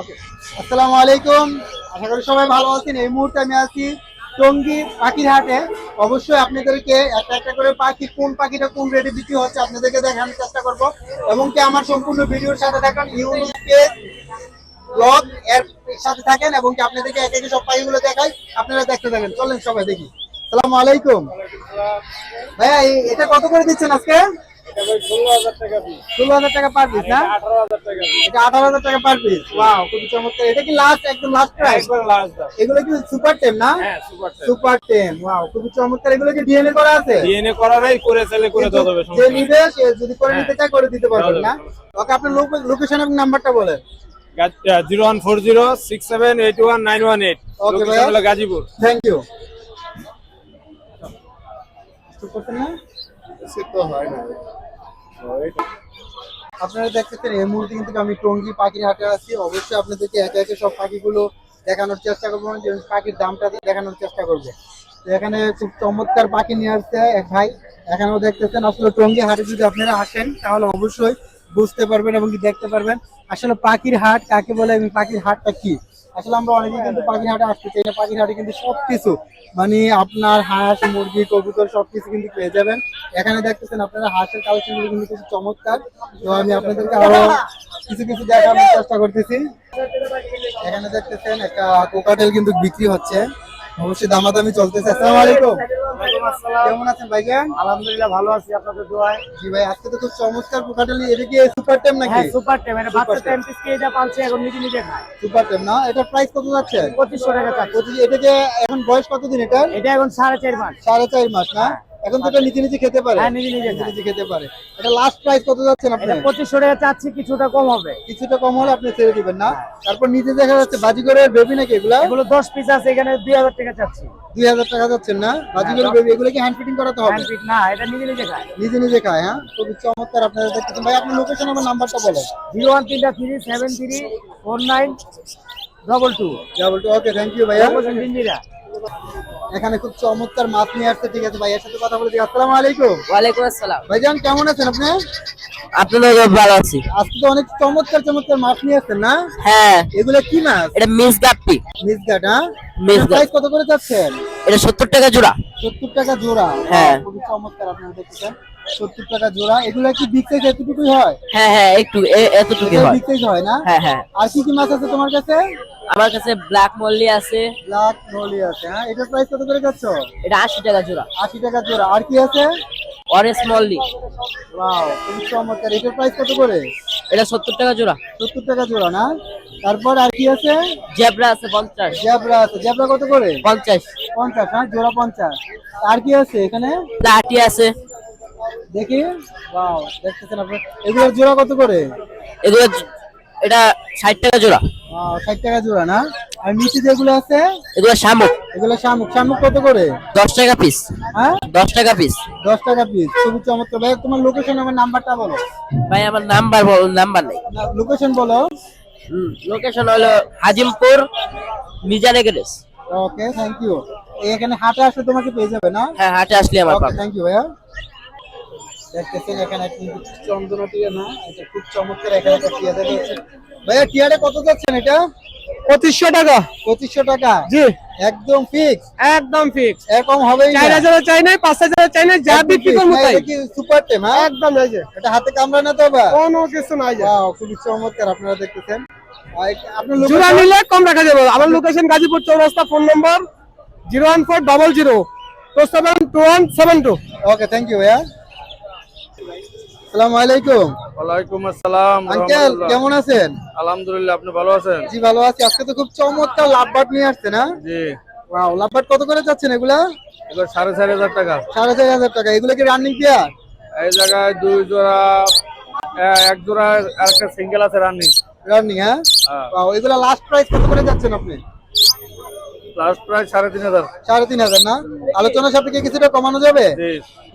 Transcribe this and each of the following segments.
আসসালামু আলাইকুম। আশা করি সবাই ভালো আছেন। এই মুহূর্তে আমি আছি টঙ্গী পাখির হাটে অবশ্যই আপনাদেরকে একটা একটা করে পাখি, কোন পাখিটা কোন রেটে বিক্রি হচ্ছে আপনাদেরকে দেখানোর চেষ্টা করব। এবং কি আমার সম্পূর্ণ ভিডিওর সাথে থাকেন ইউনিক পেজ ব্লগ এর সাথে থাকেন এবং কি আপনাদেরকে এক একে সব পাখিগুলো দেখাই, আপনারা দেখতে থাকেন। চলেন সবাই দেখি। আসসালামু আলাইকুম। ভাইয়া এটা কত করে দিচ্ছেন আজকে? ষোলো হাজার টাকা পার পিস না? এটা আঠারো হাজার টাকা পার পিস ওয়াও খুবই চমৎকার। এটা কি লাস্ট একদম লাস্ট প্রাইস এগুলো কি সুপার টেম না? সুপার টেম ওয়াও খুবই চমৎকার। এগুলো কি ডিএনএ করা আছে? ডিএনএ করারাই করে চাইলে করে দেওয়া যাবে যে নিবে সে যদি করে নিতে চায় করে দিতে পারবেন না। ওকে আপনার লোকেশন এবং নাম্বারটা বলেন। Zero one four zero six seven eight one nine one eight Gazipur. Thank you করতেন না আপনারা দেখতেছেন, এই মুহূর্তে কিন্তু আমি টঙ্গী পাখির হাটে আছি। অবশ্যই আপনাদেরকে একে একে সব পাখিগুলো দেখানোর চেষ্টা করব পাখির দামটা দেখানোর চেষ্টা করব। এখানে খুব চমৎকার পাখি নিয়ে আসছে এক ভাই। এখানেও দেখতেছেন, আসলে টঙ্গি হাটে যদি আপনারা আসেন, তাহলে অবশ্যই বুঝতে পারবেন এবং দেখতে পারবেন। আসলে পাখির হাট কাকে বলে পাখির হাটটা কি? আসলে আমরা অনেকে কিন্তু পাখিরহাটে আসতে চাই না। পাখিরহাটে কিন্তু সবকিছু মানে আপনার হাঁস, মুরগি, কবুতর সবকিছু কিন্তু পেয়ে যাবেন। এখানে দেখতেছেন আপনারা হাঁসের কালেকশনগুলো কিন্তু কিছু চমৎকার। তো আমি আপনাদেরকে আরও কিছু কিছু দেখানোর চেষ্টা করতেছি। এখানে দেখতেছেন একটা কোকাটেল কিন্তু বিক্রি হচ্ছে। অবশ্যই দামাদামি চলতেছে। আসসালামু আলাইকুম। কেমন আছেন ভাইজান? আলহামদুলিল্লাহ ভালো আছি আপনাদের দোয়ায়। জি ভাই আজকে তো খুব চমৎকার পোকাটালি এটা কি সুপার টেম নাকি? হ্যাঁ সুপার টেম এটা বাচ্চা টেম টাইম পিস যা পালছে এখন নিজে নিজে খায়। সুপার টেম না? এটা প্রাইস কত যাচ্ছে? 2500 টাকা চাচ্ছে। এটা যে এখন বয়স কতদিন এটা এটা এখন সাড়ে চার মাস। সাড়ে চার মাস না? এখন তো এটা নিজে নিজে খেতে পারে। হ্যাঁ, নিজে নিজে নিজে খেতে পারে। এটা লাস্ট প্রাইস কত যাচ্ছেন আপনি? এটা পঁচিশশো টাকা চাচ্ছি কিছুটা কম হবে। কিছুটা কম হলে আপনি ছেড়ে দিবেন না। তারপর নিজে দেখা যাচ্ছে বাজিগরের বেবি নাকি এগুলা? এগুলো দশ পিস আছে এখানে দুই হাজার টাকা চাচ্ছি। দুই হাজার টাকা যাচ্ছেন না? বাজিগরের বেবি এগুলো কি হ্যান্ড ফিটিং করাতে হবে। হ্যান্ড পিট না এটা নিজে নিজে খায়। নিজে নিজে খায় হ্যাঁ? খুবই চমৎকার আপনারা দেখতেছেন। ভাই আপনার লোকেশন আমার নাম্বারটা বলেন। জিরো ওয়ান তিনটা three seven three four nine double two double two okay thank you ভাইয়া এখানে খুব চমৎকার মাছ নিয়ে আসছে ঠিক আছে ভাই এর সাথে কথা বলে দিই। আসসালামু আলাইকুম। ওয়ালাইকুম আসসালাম। ভাইজান কেমন আছেন আপনি? আপনাদের ভালো আছি। আজকে তো অনেক চমৎকার চমৎকার মাছ নিয়ে আসছেন না? হ্যাঁ। এগুলো কি মাছ? এটা মিস গাপ্পি। মিসগাট হ্যাঁ? মিসগাট। প্রাইস কত করে যাচ্ছেন এটা সত্তর টাকা জোড়া। সত্তর টাকা জোড়া। হ্যাঁ। খুবই চমৎকার আপনারা দেখতেছেন। সত্তর টাকা জোড়া। এগুলো কি সাইজ এতটুকুই হয়? হ্যাঁ হ্যাঁ একটু এ- এতটুকু হয়। বিগ হয় না? হ্যাঁ হ্যাঁ। আর কি কি মাছ আছে তোমার কাছে? আমার কাছে ব্ল্যাক মল্লি আছে। ব্ল্যাক নলি আছে হ্যাঁ? এটা প্রাইস কত করে যাচ্ছ? এটা আশি টাকা জোড়া। আশি টাকা জোড়া। আর কি আছে? অরেঞ্জ মল্লি ওয়াও খুবই চমৎকার। এটার প্রাইস কত করে? এটা সত্তর টাকা জোড়া। সত্তর টাকা জোড়া না? তারপর আর কি আছে? জেব্রা আছে পঞ্চাশ। জ্যাবরা আছে। জ্যাবরা কত করে? পঞ্চাশ। পঞ্চাশ হ্যাঁ? জোড়া পঞ্চাশ। আর কি আছে এখানে? লাটি আছে। দেখি। ওয়াও দেখতেছেন আপনি এগুলোর জোড়া কত করে? এগুলো এটা ষাট টাকা জোড়া। ষাট টাকা জোড়া না? আর নিচে যেগুলো আছে? এগুলো শামুক। এগুলো শামুক। শামুক কত করে? দশ টাকা পিস হ্যাঁ? দশ টাকা পিস দশ টাকা পিস খুবই চমৎকার। ভাই তোমার লোকেশন আমার নাম্বারটা বলো। ভাই আমার নাম্বার বল নাম্বার নেই। লোকেশন বলো। লোকেশন হলো হাজিমপুর মিজানে গ্যারেজ ওকে থ্যাংক ইউ এখানে হাটে আসলে তোমাকে পেয়ে যাবে না? হ্যাঁ হাটে আসলে আমার থ্যাংক ইউ ভাইয়া। দেখতেছেন এখানে কিন্তু চন্দনা টিয়া না এটা খুব চমৎকার এখানে একটা টিয়া দেখা যাচ্ছে। ভাইয়া টিয়াটা কত যাচ্ছেন এটা? পঁচিশশো টাকা। পঁচিশশো টাকা? জি। একদম ফিক্স একদম ফিক্স এরকম না। চার হাজার চাই নাই পাঁচ হাজার চাই নাই যা একদম বিক্রি করব তাই। সুপার টেম হ্যাঁ? একদম এই যে। এটা হাতে কামড়া না তো বা কোনো কিছু নাই যে। খুবই চমৎকার আপনারা দেখতেছেন। জোড়া নিলে কম রাখা যাবে। আমার location Gazipur Chowrasta phone number zero one four double zero. Two seven two one seven two okay thank you ভাইয়া। আসসালামু আলাইকুম। ওয়ালাইকুম আসসালাম আঙ্কেল কেমন আছেন? আলহামদুলিল্লাহ আপনি ভালো আছেন? জি ভালো আছি। আজকে তো খুব চমৎকার লাভবাট নিয়ে আসছে না? জি। ওয়াও লাভবাট কত করে যাচ্ছেন এগুলা? এগুলো সাড়ে চার হাজার টাকা। সাড়ে চার হাজার টাকা। এগুলো কি রানিং পেয়ার এই জায়গায় দুই জোড়া এক জোড়া আর একটা সিঙ্গেল আছে রানিং রানিং হ্যাঁ? হ্যাঁ। লাস্ট প্রাইস কত করে যাচ্ছেন আপনি? লাস্ট প্রায় সাড়ে তিন হাজার। সাড়ে তিন হাজার না? আলোচনা সাপেক্ষে কিছুটা কমানো যাবে?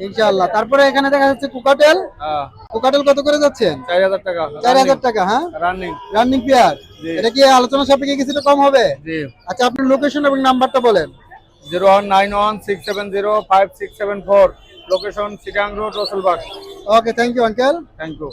ইনশাআল্লাহ। তারপরে এখানে দেখা যাচ্ছে কুকাটেল। হ্যাঁ। কুকাটেল কত করে যাচ্ছেন? চার হাজার টাকা। চার হাজার টাকা হ্যাঁ? Running running pair. এটা কি আলোচনা সাপেক্ষে কিছুটা কম হবে? আচ্ছা আপনার লোকেশন এবং নাম্বারটা বলেন। Zero one nine one six seven zero five six seven four. Location Chittagong road Rasulbagh okay thank you uncle thank you